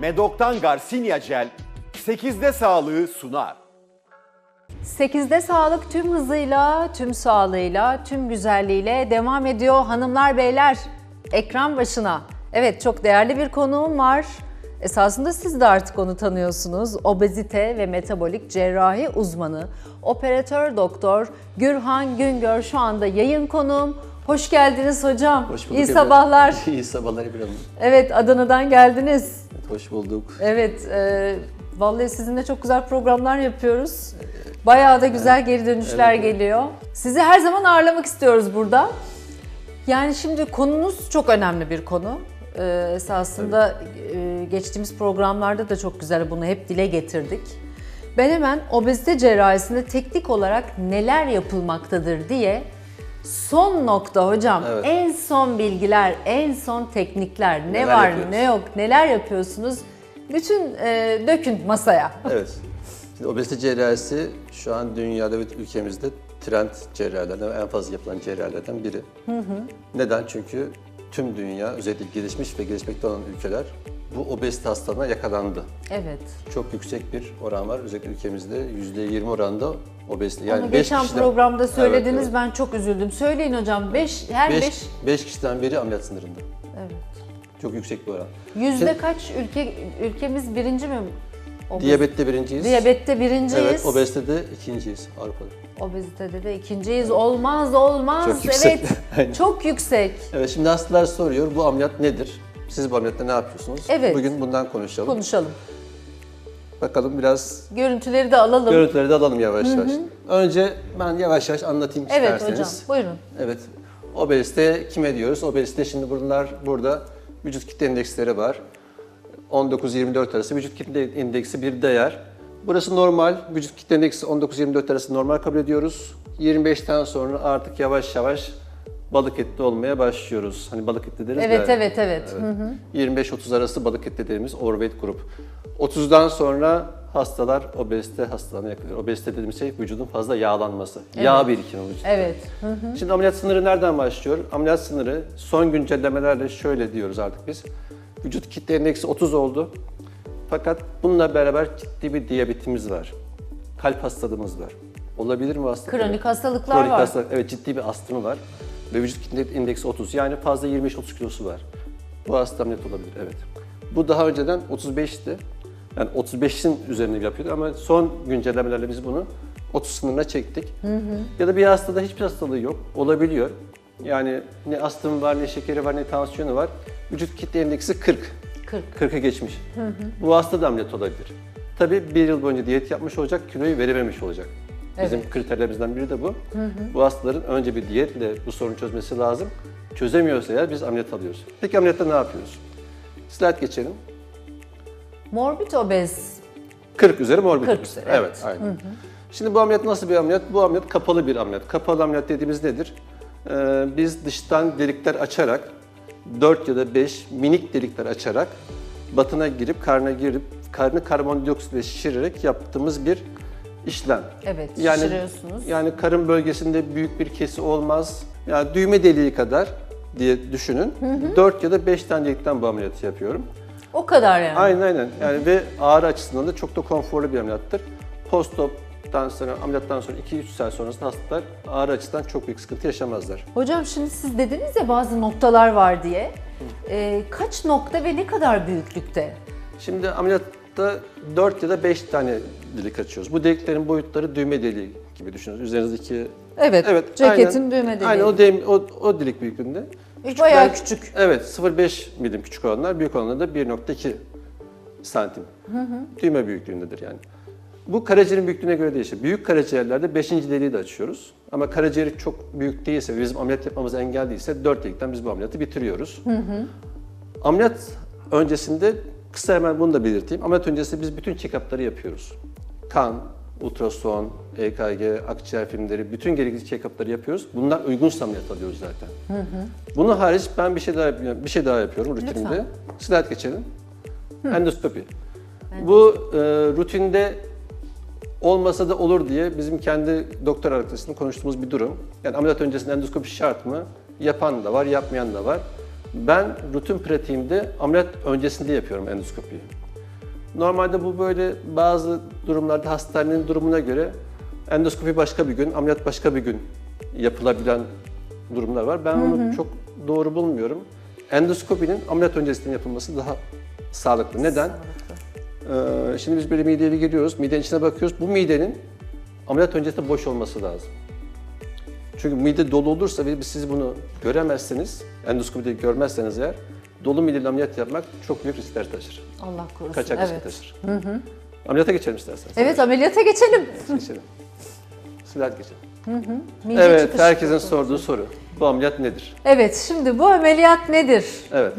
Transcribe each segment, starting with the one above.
Medok'tan Garcinia Gel 8'de sağlığı sunar. 8'de sağlık tüm hızıyla, tüm sağlığıyla, tüm güzelliğiyle devam ediyor hanımlar beyler. Ekran başına. Evet çok değerli bir konuğum var. Esasında siz de artık onu tanıyorsunuz. Obezite ve metabolik cerrahi uzmanı, operatör doktor Gürhan Güngör şu anda yayın konuğum. Hoş geldiniz hocam. Hoş bulduk İyi Emre. sabahlar. İyi sabahlar İbrahim. Evet Adana'dan geldiniz. Hoş bulduk. Evet, e, vallahi sizinle çok güzel programlar yapıyoruz. Bayağı da güzel geri dönüşler Evet, evet. geliyor. Sizi her zaman ağırlamak istiyoruz burada. Yani şimdi konunuz çok önemli bir konu. E, esasında e, geçtiğimiz programlarda da çok güzel bunu hep dile getirdik. Ben hemen obezite cerrahisinde teknik olarak neler yapılmaktadır diye son nokta hocam. Evet. En son bilgiler, en son teknikler ne Neler var yapıyoruz? ne yok, neler yapıyorsunuz? Bütün e, dökün masaya. Evet. Şimdi obezite cerrahisi şu an dünyada ve ülkemizde trend cerrahilerden en fazla yapılan cerrahilerden biri. Neden? Çünkü tüm dünya özellikle gelişmiş ve gelişmekte olan ülkeler bu obezite hastalığına yakalandı. Evet. Çok yüksek bir oran var. Özellikle ülkemizde %20 oranında obezite. Yani beş geçen kişiden- programda söylediniz Evet, evet. ben çok üzüldüm. Söyleyin hocam 5 her 5 Beş, beş kişiden biri ameliyat sınırında. Evet. Çok yüksek bir oran. Yüzde Şimdi- kaç ülke ülkemiz birinci mi? Obez- Diyabette birinciyiz. Diyabette birinciyiz. Evet, obezitede ikinciyiz Avrupa'da. Obezitede de ikinciyiz. Olmaz olmaz. Çok yüksek. Evet. Çok yüksek. Evet şimdi hastalar soruyor bu ameliyat nedir? Siz bu ameliyatta ne yapıyorsunuz? Evet. Bugün bundan konuşalım. Konuşalım. Bakalım biraz Görüntüleri de alalım. görüntüleri de alalım yavaş yavaş. Önce ben yavaş yavaş anlatayım evet isterseniz. hocam. Buyurun. Evet. Obezite kime diyoruz? Obezite şimdi bunlar burada vücut kitle endeksleri var. 19-24 arası vücut kitle indeksi bir değer. Burası normal. Vücut kitle endeksi 19-24 arası normal kabul ediyoruz. 25'ten sonra artık yavaş yavaş balık etli olmaya başlıyoruz. Hani balık etli deriz Evet ya. evet evet. Hı. 25-30 arası balık etli dediğimiz overweight grup. 30'dan sonra hastalar obezite hastalığına yakalıyor. Obezite dediğimiz şey vücudun fazla yağlanması. Yağ birikimi vücutta. Evet. Hı hı. Şimdi ameliyat sınırı nereden başlıyor? Ameliyat sınırı son güncellemelerle şöyle diyoruz artık biz. Vücut kitle endeksi 30 oldu. Fakat bununla beraber ciddi bir diyabetimiz var. Kalp hastalığımız var. Olabilir mi hastalık? Kronik hastalıklar Kronik var. hastalık, evet ciddi bir astımı var. Ve vücut kitle indeksi 30. Yani fazla 25-30 kilosu var. Bu hasta ameliyat olabilir, evet. Bu daha önceden 35'ti. Yani 35'in üzerine yapıyordu ama son güncellemelerle biz bunu 30 sınırına çektik. Ya da bir hastada hiçbir hastalığı yok. Olabiliyor. Yani ne astımı var, ne şekeri var, ne tansiyonu var. Vücut kitle endeksi 40. 40. 40'a geçmiş. Bu hasta da ameliyat olabilir. Tabii bir yıl boyunca diyet yapmış olacak, kiloyu verememiş olacak. Bizim Evet. kriterlerimizden biri de bu. Bu hastaların önce bir diyetle bu sorunu çözmesi lazım. Çözemiyorsa eğer biz ameliyat alıyoruz. Peki ameliyatta ne yapıyoruz? Slide geçelim. Morbid obez. 40 üzeri morbid 40 obez. üzeri, Evet, evet. aynen. Şimdi bu ameliyat nasıl bir ameliyat? Bu ameliyat kapalı bir ameliyat. Kapalı ameliyat dediğimiz nedir? Ee, biz dıştan delikler açarak, 4 ya da 5 minik delikler açarak batına girip, karnına girip, karnı karbondioksitle şişirerek yaptığımız bir işlem. Evet, Yani, şişiriyorsunuz. yani karın bölgesinde büyük bir kesi olmaz. Yani düğme deliği kadar diye düşünün. 4 ya da 5 tane delikten bu ameliyatı yapıyorum. O kadar yani. Aynen aynen. Yani ve ağrı açısından da çok da konforlu bir ameliyattır. Post-op'tan sonra, ameliyattan sonra 2-3 saat sonrasında hastalar ağrı açısından çok büyük sıkıntı yaşamazlar. Hocam şimdi siz dediniz ya bazı noktalar var diye. Ee, kaç nokta ve ne kadar büyüklükte? Şimdi ameliyatta 4 ya da 5 tane delik açıyoruz. Bu deliklerin boyutları düğme deliği gibi düşünün. Üzerinizdeki Evet, ceketin aynen, düğme deliği. Aynen o, dem- o, o delik büyüklüğünde. Bayağı Küçükler- küçük. Evet 0.5 milim küçük olanlar, büyük olanlar da 1.2 santim. Düğme büyüklüğündedir yani. Bu karaciğerin büyüklüğüne göre değişir. Büyük karaciğerlerde 5. deliği de açıyoruz. Ama karaciğeri çok büyük değilse bizim ameliyat yapmamıza engel değilse 4 delikten biz bu ameliyatı bitiriyoruz. Ameliyat öncesinde kısa hemen bunu da belirteyim. Ameliyat öncesinde biz bütün check-up'ları yapıyoruz. Kan, ultrason, EKG, akciğer filmleri, bütün gerekli check-up'ları yapıyoruz. Bunlar uygunsa ameliyat alıyoruz zaten. Bunu hariç ben bir şey daha bir şey daha yapıyorum rutinimde. Lütfen. Slide geçelim. Endoskopi. Bu e, rutinde olmasa da olur diye bizim kendi doktor arkadaşımla konuştuğumuz bir durum. Yani ameliyat öncesinde endoskopi şart mı? Yapan da var, yapmayan da var. Ben rutin pratiğimde ameliyat öncesinde yapıyorum endoskopiyi. Normalde bu böyle bazı durumlarda hastanenin durumuna göre endoskopi başka bir gün, ameliyat başka bir gün yapılabilen durumlar var. Ben onu çok doğru bulmuyorum. Endoskopinin ameliyat öncesinde yapılması daha sağlıklı. Neden? Ee, şimdi biz böyle mideye geliyoruz, midenin içine bakıyoruz. Bu midenin ameliyat öncesinde boş olması lazım. Çünkü mide dolu olursa ve siz bunu göremezseniz, endoskopide görmezseniz eğer, dolu mideli ameliyat yapmak çok büyük riskler taşır. Allah korusun. Kaçak evet. taşır. Ameliyata geçelim isterseniz. Evet ameliyata geçelim. Geçelim. Slide geçelim. Mide evet, çıkışı. herkesin sorduğu soru. Bu ameliyat nedir? Evet şimdi bu ameliyat nedir? Evet.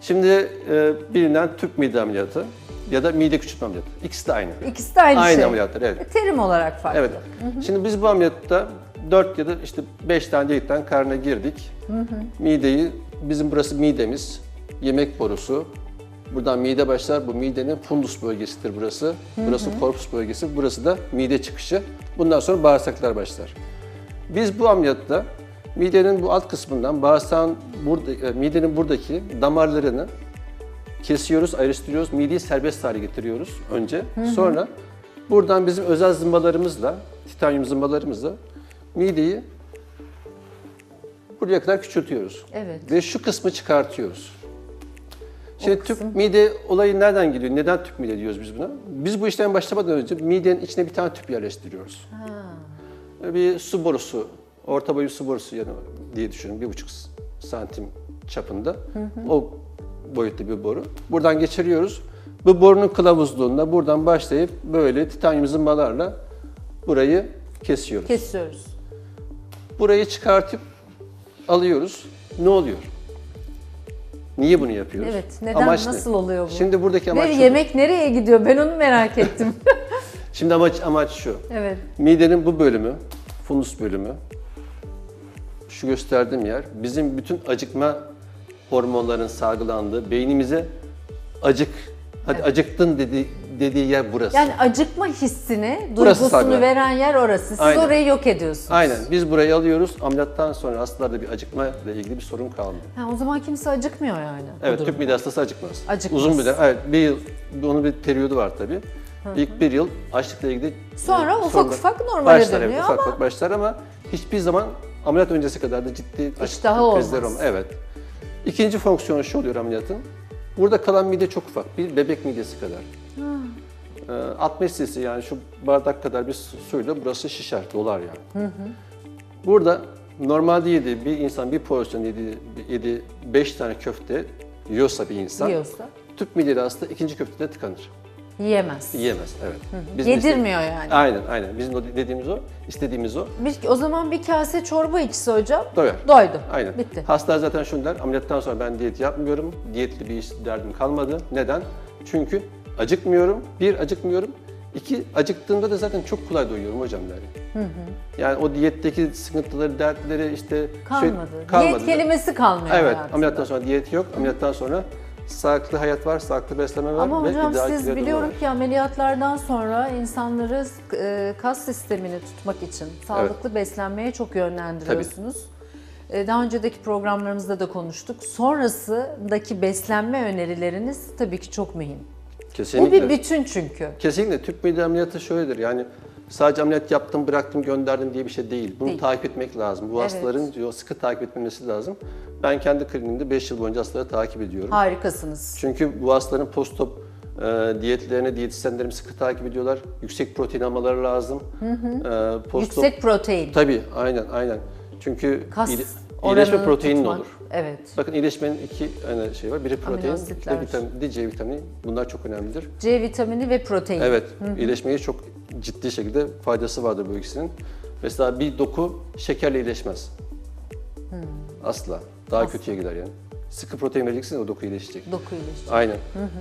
Şimdi e, bilinen tüp mide ameliyatı ya da mide küçültme ameliyatı. İkisi de aynı. İkisi de aynı, aynı şey. ameliyatlar, evet. Terim olarak farklı. Evet. Şimdi biz bu ameliyatta 4 ya da işte 5 tane delikten karnına girdik. Mideyi, bizim burası midemiz, yemek borusu. Buradan mide başlar, bu midenin fundus bölgesidir burası. Burası korpus bölgesi, burası da mide çıkışı. Bundan sonra bağırsaklar başlar. Biz bu ameliyatta midenin bu alt kısmından bağırsağın burada, e, midenin buradaki damarlarını kesiyoruz, ayrıştırıyoruz. Mideyi serbest hale getiriyoruz önce. Sonra buradan bizim özel zımbalarımızla, titanyum zımbalarımızla mideyi buraya kadar küçültüyoruz. Evet. Ve şu kısmı çıkartıyoruz. Şimdi tüp mide olayı nereden geliyor? Neden tüp mide diyoruz biz buna? Biz bu işlem başlamadan önce midenin içine bir tane tüp yerleştiriyoruz. Bir su borusu, orta boy bir su borusu yani diye düşünün. Bir buçuk santim çapında. O boyutta bir boru. Buradan geçiriyoruz. Bu borunun kılavuzluğunda buradan başlayıp böyle titanyum zımbalarla burayı kesiyoruz. Kesiyoruz. Burayı çıkartıp alıyoruz. Ne oluyor? Niye bunu yapıyoruz? Evet. Neden, Amaç ne? nasıl oluyor bu? Şimdi buradaki amaç Ve şu. yemek nereye gidiyor? Ben onu merak ettim. Şimdi amaç amaç şu. evet. Midenin bu bölümü, fundus bölümü, şu gösterdiğim yer, bizim bütün acıkma hormonların salgılandığı, beynimize acık, hadi acıktın dedi, dediği yer burası. Yani acıkma hissini, Burası duygusunu veren yer orası. Siz Aynen. orayı yok ediyorsunuz. Aynen. Biz burayı alıyoruz. Ameliyattan sonra hastalarda bir acıkma ile ilgili bir sorun kalmıyor. Ha, o zaman kimse acıkmıyor yani. bu Evet, durumda. tüp mide hastası acıkmaz. Acıkmaz. Uzun bir de, evet, bir yıl, onun bir periyodu var tabii. İlk bir yıl açlıkla ilgili Sonra e, ufak sorunlar- ufak normale başlar, dönüyor ufak ama- ufak başlar ama hiçbir zaman ameliyat öncesi kadar da ciddi açlık İştahı krizleri olmaz. olmaz. Evet. İkinci fonksiyonu şu oluyor ameliyatın. Burada kalan mide çok ufak. Bir bebek midesi kadar. Ee, 60 cc yani şu bardak kadar bir su- suyla burası şişer, dolar yani. Burada normalde yediği bir insan bir porsiyon yediği, yediği 5 tane köfte yiyorsa bir insan Yiyorsa tüp mideli hasta ikinci köftede tıkanır. yiyemez. Yiyemez evet. Bizim Yedirmiyor iste- yani. Aynen aynen. Bizim o dediğimiz o, istediğimiz o. Bir, o zaman bir kase çorba içse hocam Doyar. doydu. Aynen. Bitti. Hastalar zaten şunu der, ameliyattan sonra ben diyet yapmıyorum, diyetli bir iş derdim kalmadı. Neden? Çünkü acıkmıyorum, bir acıkmıyorum, iki acıktığımda da zaten çok kolay doyuyorum hocam der. Yani o diyetteki sıkıntıları, dertleri işte şey- Kalmadı. kalmadı. Diyet kelimesi kalmıyor Evet, hayatında. ameliyattan sonra diyet yok, ameliyattan sonra sağlıklı hayat var, sağlıklı beslenme var Ama ve hocam siz biliyorum var. ki ameliyatlardan sonra insanları e, kas sistemini tutmak için sağlıklı beslenmeye çok yönlendiriyorsunuz. E, Daha önceki programlarımızda da konuştuk. Sonrasındaki beslenme önerileriniz tabii ki çok mühim. Kesinlikle. Bu bir bütün çünkü. Kesinlikle tüp mide ameliyatı şöyledir yani sadece ameliyat yaptım, bıraktım, gönderdim diye bir şey değil. Bunu Değil. takip etmek lazım. Bu Evet. hastaların diyor, sıkı takip etmesi lazım. Ben kendi kliniğimde 5 yıl boyunca hastaları takip ediyorum. Harikasınız. Çünkü bu hastaların post-op e, diyetlerini diyetisyenlerim sıkı takip ediyorlar. Yüksek protein almaları lazım. E, post-op- Yüksek protein. Tabii, aynen, aynen. Çünkü Kas oranını iyileşme proteinin tutmak. olur. Evet. Bakın iyileşmenin iki hani şey var. Biri protein, işte vitamin, bir C vitamini. Bunlar çok önemlidir. C vitamini ve protein. Evet, iyileşmeye çok ciddi şekilde faydası vardır bu ikisinin. Mesela bir doku şekerle iyileşmez. Asla. Daha kötüye gider yani. Sıkı protein vereceksin o doku iyileşecek. Doku iyileşecek. Aynen.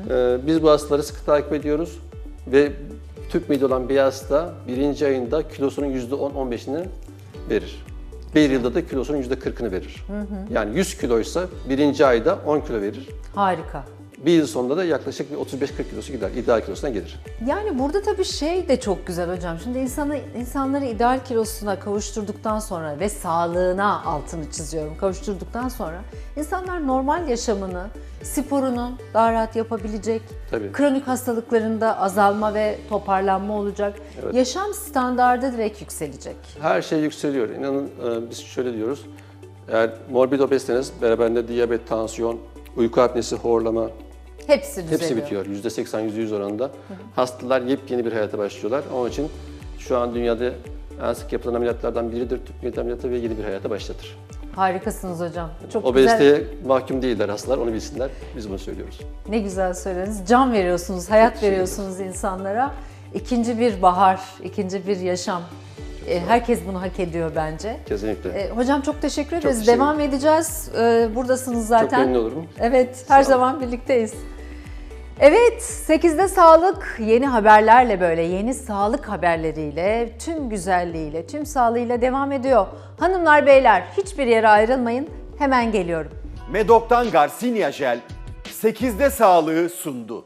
Ee, biz bu hastaları sıkı takip ediyoruz ve tüp mide olan bir hasta birinci ayında kilosunun %10-15'ini verir. Bir yılda da kilosunun %40'ını verir. Yani 100 kiloysa birinci ayda 10 kilo verir. Harika. Bir yıl sonunda da yaklaşık bir 35-40 kilosu gider. İdeal kilosuna gelir. Yani burada tabii şey de çok güzel hocam. Şimdi insanı, insanları ideal kilosuna kavuşturduktan sonra ve sağlığına altını çiziyorum kavuşturduktan sonra insanlar normal yaşamını, sporunu daha rahat yapabilecek, Tabii. kronik hastalıklarında azalma ve toparlanma olacak, yaşam standardı direkt yükselecek. Her şey yükseliyor. İnanın e, biz şöyle diyoruz. Eğer morbid obezseniz beraberinde diyabet, tansiyon, uyku apnesi, horlama Hepsi düzeliyor. hepsi bitiyor. %80, %100 oranında. Hastalar yepyeni bir hayata başlıyorlar. Onun için şu an dünyada en sık yapılan ameliyatlardan biridir tüp mide ameliyatı ve yeni bir hayata başlatır. Harikasınız hocam. Çok güzel. Obeziteye mahkum değiller hastalar, onu bilsinler. Biz bunu söylüyoruz. Ne güzel söylediniz. Can veriyorsunuz, hayat veriyorsunuz insanlara. İkinci bir bahar, ikinci bir yaşam. E, Herkes bunu hak ediyor bence. Kesinlikle. E, Hocam çok teşekkür ederiz. teşekkür Devam edeceğiz. E, Buradasınız zaten. Çok memnun olurum. Evet, her Sağ zaman birlikteyiz. Evet, 8'de sağlık yeni haberlerle böyle yeni sağlık haberleriyle, tüm güzelliğiyle, tüm sağlığıyla devam ediyor. Hanımlar, beyler hiçbir yere ayrılmayın. Hemen geliyorum. Medok'tan Garcinia Jel 8'de sağlığı sundu.